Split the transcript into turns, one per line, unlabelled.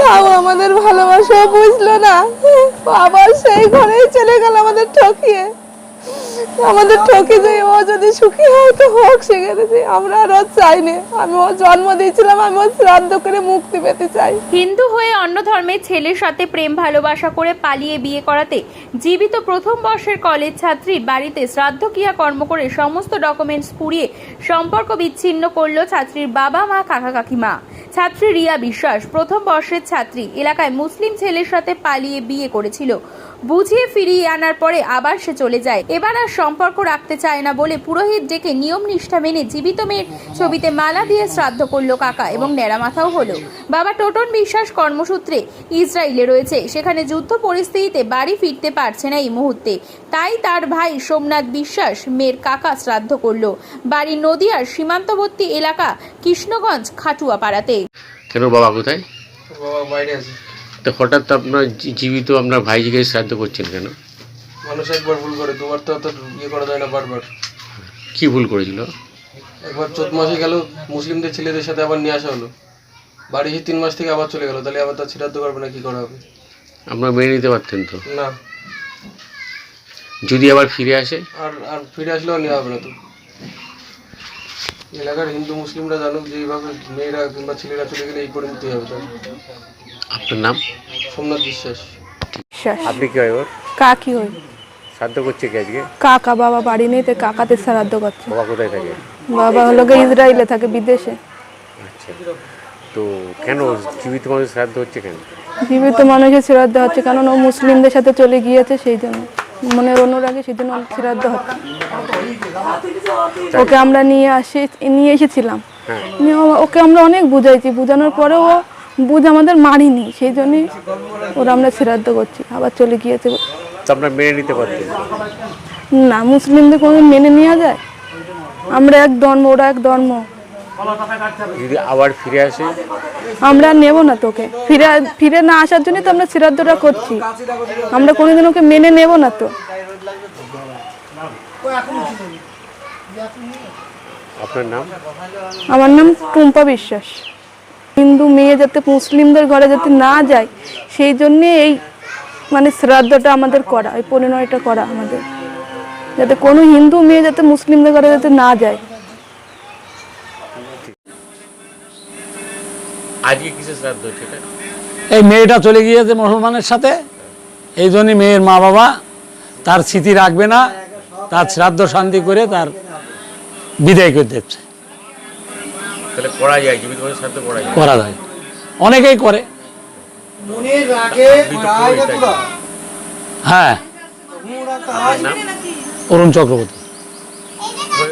তাও আমাদের ভালোবাসা বুঝলো না। আবার সেই ঘরেই চলে গেল আমাদের ঠকিয়ে। আমাদের ঠকে যে ও যদি সুখী হয় তো হোক সেখানে যে আমরা আর চাইনি আমি ওর জন্ম দিয়েছিলাম, আমি ওর শ্রাদ্ধ করে মুক্তি পেতে চাই।
হিন্দু হয়ে অন্য ধর্মের ছেলের সাথে প্রেম, ভালোবাসা করে পালিয়ে বিয়ে করাতে জীবিত প্রথম বর্ষের কলেজ ছাত্রীর বাড়িতে শ্রাদ্ধ ক্রিয়া কর্ম করে সমস্ত ডকুমেন্টস পুড়িয়ে সম্পর্ক বিচ্ছিন্ন করল ছাত্রীর বাবা মা, কাকা কাকিমা। ছাত্রী রিয়া বিশ্বাস প্রথম বর্ষের ছাত্রী। এলাকায় মুসলিম ছেলের সাথে পালিয়ে বিয়ে করেছিল। বুঝিয়ে ফিরিয়ে আনার পরে আবার সে চলে যায়। এবার আর সম্পর্ক রাখতে চায় না বলে পুরোহিত ডেকে নিয়ম নিষ্ঠা মেনে জীবিত মেয়ের ছবিতে মালা দিয়ে শ্রাদ্ধ করল কাকা এবং ন্যাড়া মাথাও হলো। বাবা টোটন বিশ্বাস কর্মসূত্রে ইসরায়েলে রয়েছে। সেখানে যুদ্ধ পরিস্থিতিতে বাড়ি ফিরতে পারছে না এই মুহূর্তে। তাই তার ভাই সোমনাথ বিশ্বাস, মেয়ের কাকা শ্রাদ্ধ করল। বাড়ি নদিয়ার সীমান্তবর্তী এলাকা কৃষ্ণগঞ্জ খাটুয়া পাড়াতে
কেন বাবা কোথায়?
বাবা বাইরে আছে।
তো হঠাৎ আপনার জীবিত আপনার ভাইজিকে শ্রাদ্ধ করছেন কেন?
মানুষ একবার ভুল করে দুবার তো অত ইয়ে করা যায় না বারবার।
কি ভুল করেছিল?
একবার চোদ্দ মাসে গেল মুসলিমদের ছেলেদের সাথে আবার নিয়ে আসা হলো। বাড়ি এসে তিন মাস থেকে আবার চলে গেল তাহলে আবার তার ছিটাতে পারবে না কি করা হবে?
আপনারা মেনে নিতে পারতেন তো?
না।
যদি আবার ফিরে আসে?
আর আর ফিরে আসলেও নেওয়া হবে না তো। এলাকার হিন্দু মুসলিমরা জানুক যে এইভাবে মেয়েরা কিংবা ছেলেরা চলে গেলে এই পরিণতি হবে তার।
আপনার নাম?
সোমনাথ বিশ্বাস।
বিশ্বাস।
আপনি কি হয় ওর?
কাকি হই
শ্রাদ্ধ করছে কি আজকে?
কাকা বাবা বাড়ি নেই তো কাকাতে শ্রাদ্ধ করছে।
বাবা কোথায় থাকে?
বাবা হলো গিয়ে ইসরায়েলে থাকে বিদেশে।
আচ্ছা। তো কেন জীবিত মানুষ শ্রাদ্ধ হচ্ছে কেন?
জীবিত মানুষের শ্রাদ্ধ হচ্ছে কারণ ও মুসলিমদের সাথে চলে গিয়েছে সেই জন্য। মনের অনুরাগে ওর শ্রাদ্ধ হচ্ছে ওকে আমরা নিয়ে আসি নিয়ে এসেছিলাম। ওকে আমরা অনেক বুঝাইছি। বোঝানোর পরেও ও বুঝ আমাদের মারিনি সেই জন্যই ওরা আমরা শ্রাদ্ধ করছি। আবার চলে গিয়েছে।
আপনারা মেনে নিতে তো।
না মুসলিমদের কোনো মেনে নেওয়া যায়? আমরা এক ধর্ম ওরা এক ধর্ম।
আবার ফিরে আসে?
আমরা নেব না তোকে। ফিরে ফিরে না আসার জন্যই তো আমরা শ্রাদ্ধটা করছি। আমরা কোনোদিন ওকে মেনে নেব না তো।
আপনার নাম?
আমার নাম টুম্পা বিশ্বাস। হিন্দু মেয়ে যাতে মুসলিমদের ঘরে যাতে না যায় সেই জন্যে এই মানে শ্রাদ্ধটা আমাদের করা এই পরিণয়টা করা আমাদের। যাতে কোনো হিন্দু মেয়ে যাতে মুসলিমদের ঘরে যাতে না যায়।
আজকে কিসের শ্রাদ্ধ হচ্ছে এটা?
এই মেয়েটা চলে গিয়েছে মুসলমানের সাথে। এই জন্যই মেয়ের মা বাবা তার স্মৃতি রাখবে না তার শ্রাদ্ধ শান্তি করে তার বিদায় করে দিচ্ছে।
তাহলে করা যায় জীবিত শ্রাদ্ধ করা যায়।
করা যায়। অনেকেই করে। হ্যাঁ। অরুণ চক্রবর্তী।